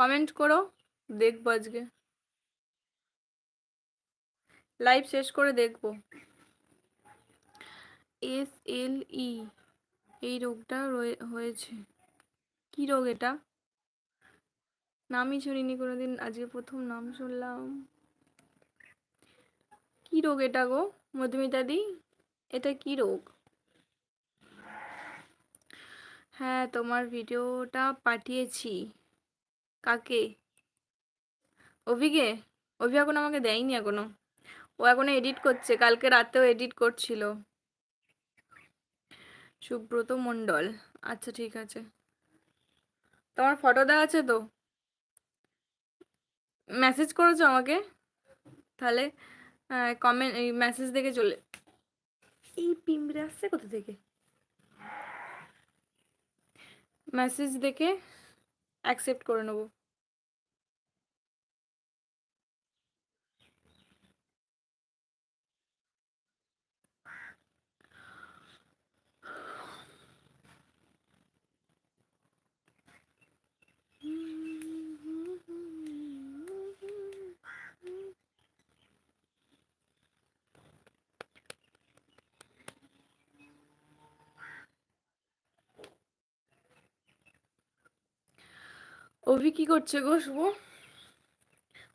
Comment করো, দেখব আজকে। লাইভ শেষ করে দেখব। এস এল ই এই রোগটা হয়েছে। কি রোগ এটা? নামই শুনিনি কোনোদিন, আজকে প্রথম নাম শুনলাম। কি রোগ এটা গো, মধুমিতা দি? এটা কি রোগ? হ্যাঁ তোমার ভিডিওটা পাঠিয়েছি। কাকে? অভিকে? অভি এখন আমাকে দেয়নি এখনও। ও এখনও এডিট করছে, কালকে রাতেও এডিট করছিল। সুব্রত মণ্ডল আচ্ছা ঠিক আছে। তোমার ফটো দেওয়া আছে তো? মেসেজ করেছ আমাকে? তাহলে কমেন্ট মেসেজ দেখে চলে, এই পিঁপড়ে আসছে কোথা থেকে? মেসেজ দেখে অ্যাকসেপ্ট করে নেব। অভি কি করছে গো শুভ?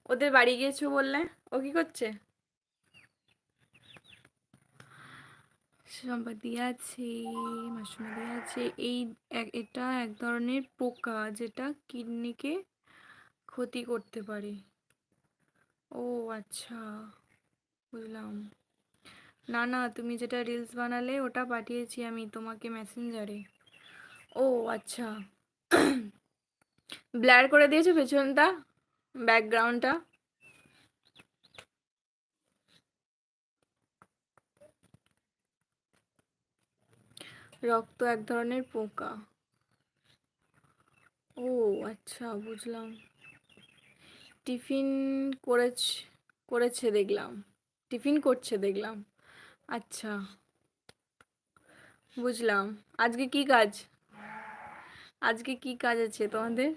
ওদের বাড়ি গিয়েছো বললে। ও কি করছে? সম্পাদি আছে মাসুমাদি আছে। এই এটা এক ধরনের পোকা যেটা কিডনিকে ক্ষতি করতে পারে। ও আচ্ছা বুঝলাম। না না, তুমি যেটা রিলস বানালে ওটা পাঠিয়েছি আমি তোমাকে মেসেঞ্জারে ও আচ্ছা। ব্লার করে দিয়েছ পেছনটা, ব্যাকগ্রাউন্ডটা? রক্ত এক ধরনের পোকা। ও আচ্ছা বুঝলাম। টিফিন করেছে করেছে দেখলাম। টিফিন করছে দেখলাম। আচ্ছা বুঝলাম। আজকে কি কাজ? আজকে কি কাজ আছে তোমাদের?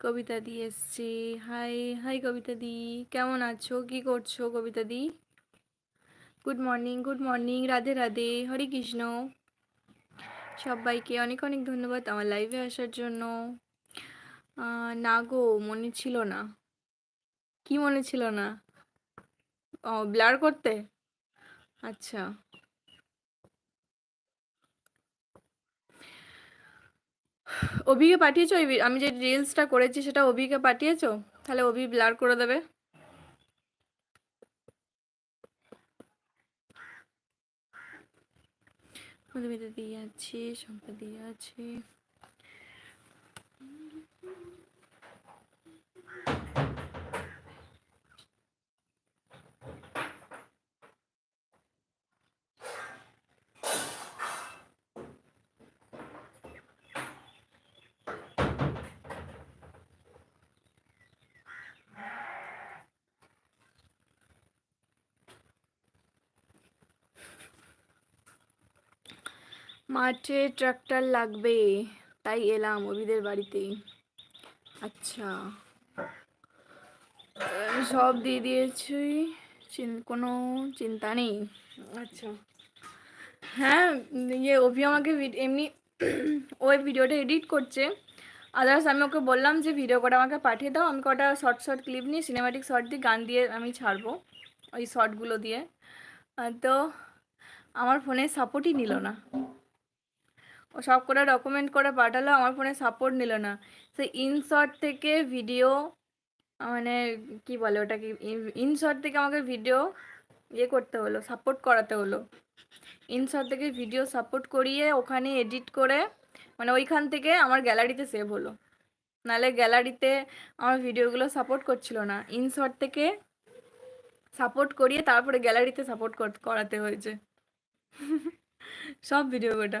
কবিতা দি এসছে। হাই হাই কবিতা দি। কেমন আছো? কি করছ কবিতা দি? Good morning good morning Radhe Radhe. Hare Krishna. সবাইকে অনেক অনেক ধন্যবাদ আমার লাইভে আসার জন্য। না গো, মনে ছিল না। কি মনে ছিল না? ও ব্লার করতে? আচ্ছা। অভিকে পাঠিয়েছো? আমি যে রিলসটা করেছি সেটা অভিকে পাঠিয়েছো? তাহলে অভি ব্লার করে দেবে। মধুমিতা দিয়ে আছি শম্পা দিয়ে আছে মাঠে ট্রাক্টর লাগবে তাই এলাম অভিদের বাড়িতে। আচ্ছা। সব দিয়ে দিয়েছি কোনো চিন্তা নেই। আচ্ছা। হ্যাঁ ইয়ে অভি আমাকে এমনি ওই ভিডিওটা এডিট করছে। আদার্স আমি ওকে বললাম যে ভিডিও কটা আমাকে পাঠিয়ে দাও আমি কটা শর্ট শর্ট ক্লিপ নিয়ে সিনেমাটিক শর্ট দিয়ে গান দিয়ে আমি ছাড়বো ওই শর্টগুলো দিয়ে। তো আমার ফোনে সাপোর্টই নিল না। সব করে ডকুমেন্ট করে পাঠালো, আমার ফোনে সাপোর্ট নিল না। সে ইনশর্ট থেকে ভিডিও মানে কি বলে ওটাকে ইনশর্ট থেকে আমাকে ভিডিও ইয়ে করতে হলো সাপোর্ট করাতে হলো। ইনশর্ট থেকে ভিডিও সাপোর্ট করিয়ে ওখানে এডিট করে মানে ওইখান থেকে আমার গ্যালারিতে সেভ হলো। নাহলে গ্যালারিতে আমার ভিডিওগুলো সাপোর্ট করছিল না। ইনশর্ট থেকে সাপোর্ট করিয়ে তারপরে গ্যালারিতে সাপোর্ট করাতে হয়েছে। সব ভিডিও কটা